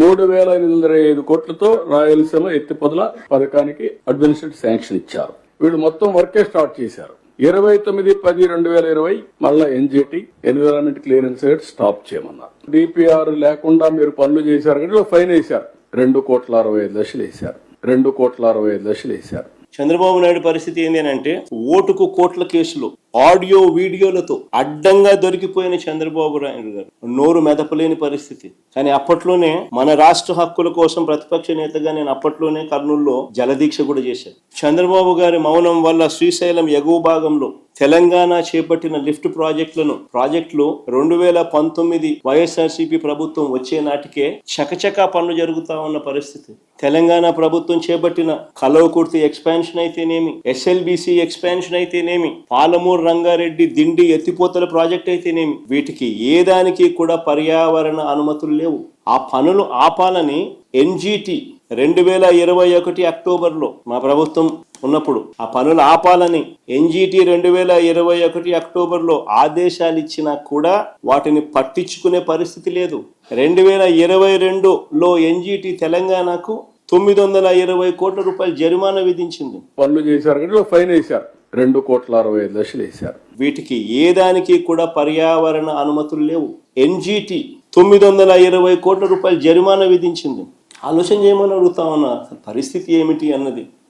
మూడు వేల ఎనిమిది వందల ఐదు కోట్లతో రాయలసీమ ఎత్తిపదల పథకానికి అడ్మినిస్ట్రేటివ్ శాంక్షన్ ఇచ్చారు. వీళ్ళు మొత్తం వర్కే స్టార్ట్ చేశారు. ఇరవై తొమ్మిది పది రెండు వేల ఇరవై మళ్ళా NGT environment clearance rate stop చేయమన్నారు. డిపిఆర్ లేకుండా మీరు పనులు చేశారు కానీ ఫైన్ వేశారు. రెండు కోట్ల అరవై ఐదు లక్షలు వేశారు. రెండు కోట్ల అరవై ఐదు లక్షలు వేశారు. చంద్రబాబు నాయుడు పరిస్థితి ఏంటి అంటే ఓటుకు కోట్ల కేసులు. ఆడియో వీడియోలతో అడ్డంగా దొరికిపోయిన చంద్రబాబు నాయుడు గారు. నోరు మెదపలేని పరిస్థితి. కానీ అప్పట్లోనే మన రాష్ట్ర హక్కుల కోసం ప్రతిపక్ష నేతగా నేను అప్పట్లోనే కర్నూలులో జలదీక్ష కూడా చేశాను. చంద్రబాబు గారి మౌనం వల్ల శ్రీశైలం ఎగువ భాగంలో తెలంగాణ చేపట్టిన లిఫ్ట్ ప్రాజెక్టులను ప్రాజెక్టులు రెండు వేల పంతొమ్మిది వైఎస్ఆర్సీపీ ప్రభుత్వం వచ్చే నాటికే చకచకా పనులు జరుగుతా ఉన్న పరిస్థితి. తెలంగాణ ప్రభుత్వం చేపట్టిన కలవకుర్తి ఎక్స్పాన్షన్ అయితేనేమి ఎస్ఎల్బిసి ఎక్స్పాన్షన్ అయితేనేమి పాలమూరు రంగారెడ్డి దిండి ఎత్తిపోతల ప్రాజెక్ట్ అయితేనేమి వీటికి ఏ దానికి కూడా పర్యావరణ అనుమతులు లేవు. ఆ పనులు ఆపాలని ఎన్జిటి రెండు వేల ఇరవై ఒకటి అక్టోబర్లో మా ప్రభుత్వం ఉన్నప్పుడు ఆ పనులు ఆపాలని ఎన్జిటి రెండు వేల ఇరవై ఒకటి అక్టోబర్లో ఆదేశాలు ఇచ్చినా కూడా వాటిని పట్టించుకునే పరిస్థితి లేదు. రెండు వేల ఇరవై రెండులో ఎన్జిటి తెలంగాణకు తొమ్మిది వందల ఇరవై కోట్ల రూపాయల జరిమానా విధించింది. పనులు చేశారు ఫైన్ వేశారు. రెండు కోట్ల అరవై ఐదు లక్షలు వేశారు. వీటికి ఏ దానికి కూడా పర్యావరణ అనుమతులు లేవు. ఎన్జిటి తొమ్మిది వందల ఇరవై కోట్ల రూపాయల జరిమానా విధించింది. ఆలోచన చేయమని అడుగుతా ఉన్నా పరిస్థితి ఏమిటి అన్నది.